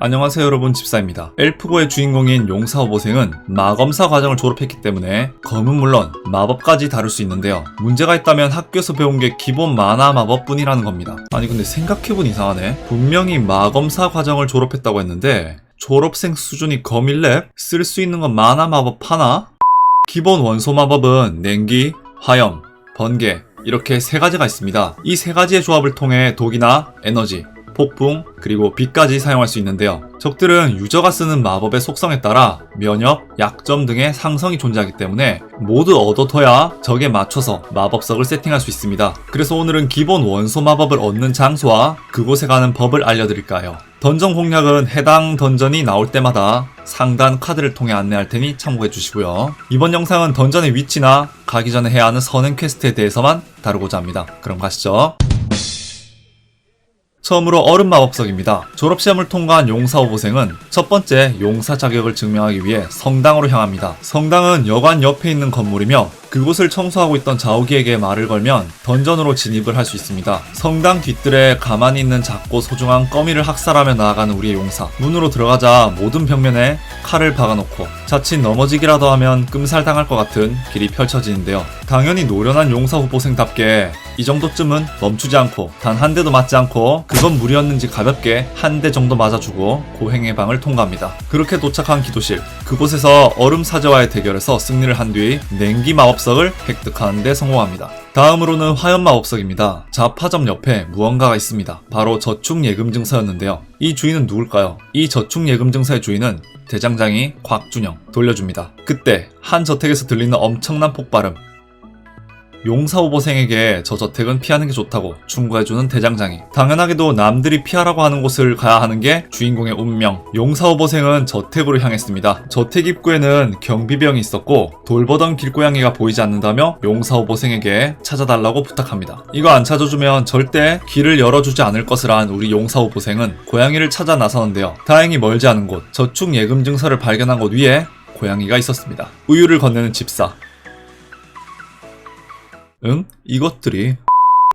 안녕하세요 여러분 집사입니다. 엘프고의 주인공인 용사호보생은 마검사 과정을 졸업했기 때문에 검은 물론 마법까지 다룰 수 있는데요. 문제가 있다면 학교에서 배운 게 기본 만화 마법뿐이라는 겁니다. 아니 근데 생각해보니 이상하네. 분명히 마검사 과정을 졸업했다고 했는데 졸업생 수준이 검일랩? 쓸 수 있는 건 만화 마법 하나? 기본 원소 마법은 냉기, 화염, 번개 이렇게 세 가지가 있습니다. 이 세 가지의 조합을 통해 독이나 에너지, 폭풍, 그리고 빛까지 사용할 수 있는데요. 적들은 유저가 쓰는 마법의 속성에 따라 면역, 약점 등의 상성이 존재하기 때문에 모두 얻어둬야 적에 맞춰서 마법석을 세팅할 수 있습니다. 그래서 오늘은 기본 원소 마법을 얻는 장소와 그곳에 가는 법을 알려드릴까요? 던전 공략은 해당 던전이 나올 때마다 상단 카드를 통해 안내할 테니 참고해 주시고요. 이번 영상은 던전의 위치나 가기 전에 해야 하는 선행 퀘스트에 대해서만 다루고자 합니다. 그럼 가시죠. 처음으로 얼음 마법석입니다. 졸업시험을 통과한 용사 후보생은 첫 번째 용사 자격을 증명하기 위해 성당으로 향합니다. 성당은 여관 옆에 있는 건물이며 그곳을 청소하고 있던 자오기에게 말을 걸면 던전으로 진입을 할 수 있습니다. 성당 뒤뜰에 가만히 있는 작고 소중한 거미를 학살하며 나아가는 우리의 용사. 문으로 들어가자 모든 벽면에 칼을 박아놓고 자칫 넘어지기라도 하면 끔살당할 것 같은 길이 펼쳐지는데요. 당연히 노련한 용사 후보생답게 이 정도쯤은 멈추지 않고 단 한 대도 맞지 않고 그건 무리였는지 가볍게 한 대 정도 맞아주고 고행의 방을 통과합니다. 그렇게 도착한 기도실 그곳에서 얼음 사제와의 대결에서 승리를 한 뒤 냉기 마법석을 획득하는 데 성공합니다. 다음으로는 화염 마법석입니다. 자파점 옆에 무언가가 있습니다. 바로 저축 예금 증서였는데요. 이 주인은 누굴까요? 이 저축 예금 증서의 주인은 대장장이 곽준영 돌려줍니다. 그때 한 저택에서 들리는 엄청난 폭발음 용사오보생에게 저 저택은 피하는 게 좋다고 충고해주는 대장장이. 당연하게도 남들이 피하라고 하는 곳을 가야 하는 게 주인공의 운명. 용사오보생은 저택으로 향했습니다. 저택 입구에는 경비병이 있었고 돌보던 길고양이가 보이지 않는다며 용사오보생에게 찾아달라고 부탁합니다. 이거 안 찾아주면 절대 길을 열어주지 않을 것을 안 우리 용사오보생은 고양이를 찾아 나서는데요. 다행히 멀지 않은 곳 저축 예금 증서를 발견한 곳 위에 고양이가 있었습니다. 우유를 건네는 집사. 응? 이것들이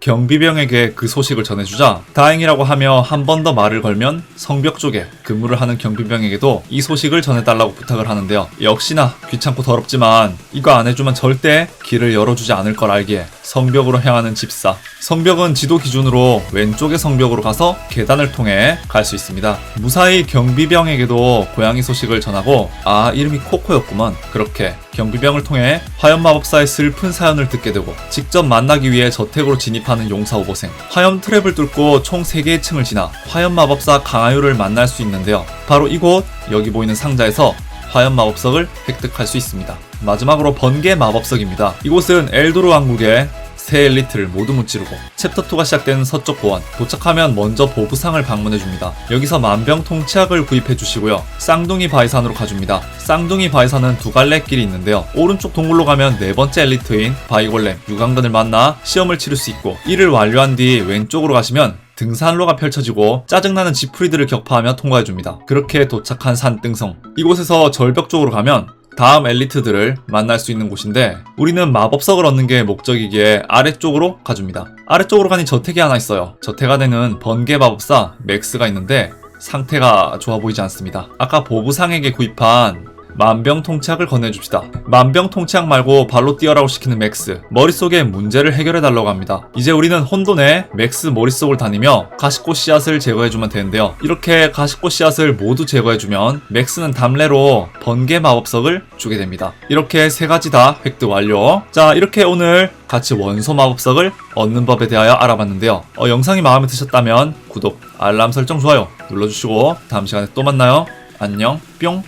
경비병에게 그 소식을 전해주자 다행이라고 하며 한 번 더 말을 걸면 성벽 쪽에 근무를 하는 경비병에게도 이 소식을 전해달라고 부탁을 하는데요. 역시나 귀찮고 더럽지만 이거 안 해주면 절대 길을 열어주지 않을 걸 알기에 성벽으로 향하는 집사. 성벽은 지도 기준으로 왼쪽의 성벽으로 가서 계단을 통해 갈 수 있습니다. 무사히 경비병에게도 고양이 소식을 전하고 아 이름이 코코였구먼. 그렇게 경비병을 통해 화염마법사의 슬픈 사연을 듣게 되고 직접 만나기 위해 저택으로 진입하는 용사 오보생. 화염 트랩을 뚫고 총 3개의 층을 지나 화염마법사 강하유를 만날 수 있는데요. 바로 이곳 여기 보이는 상자에서 화염 마법석을 획득할 수 있습니다. 마지막으로 번개 마법석입니다. 이곳은 엘도르 왕국의 새 엘리트를 모두 무찌르고 챕터 2가 시작되는 서쪽 고원 도착하면 먼저 보부상을 방문해 줍니다. 여기서 만병통치약을 구입해 주시고요. 쌍둥이 바위산으로 가줍니다. 쌍둥이 바위산은 두 갈래 길이 있는데요. 오른쪽 동굴로 가면 네 번째 엘리트인 바이골렘 유강근을 만나 시험을 치를 수 있고 이를 완료한 뒤 왼쪽으로 가시면 등산로가 펼쳐지고 짜증나는 지푸리들을 격파하며 통과해줍니다. 그렇게 도착한 산등성. 이곳에서 절벽 쪽으로 가면 다음 엘리트들을 만날 수 있는 곳인데 우리는 마법석을 얻는 게 목적이기에 아래쪽으로 가줍니다. 아래쪽으로 가니 저택이 하나 있어요. 저택 안에는 번개 마법사 맥스가 있는데 상태가 좋아 보이지 않습니다. 아까 보부상에게 구입한 만병통치약을 건네줍시다. 만병통치약 말고 발로 뛰어라고 시키는 맥스. 머릿속에 문제를 해결해달라고 합니다. 이제 우리는 혼돈의 맥스 머릿속을 다니며 가시꽃 씨앗을 제거해주면 되는데요. 이렇게 가시꽃 씨앗을 모두 제거해주면 맥스는 담례로 번개 마법석을 주게 됩니다. 이렇게 세 가지 다 획득 완료. 자, 이렇게 오늘 같이 원소 마법석을 얻는 법에 대하여 알아봤는데요. 어, 영상이 마음에 드셨다면 구독, 알람 설정, 좋아요 눌러주시고 다음 시간에 또 만나요. 안녕, 뿅.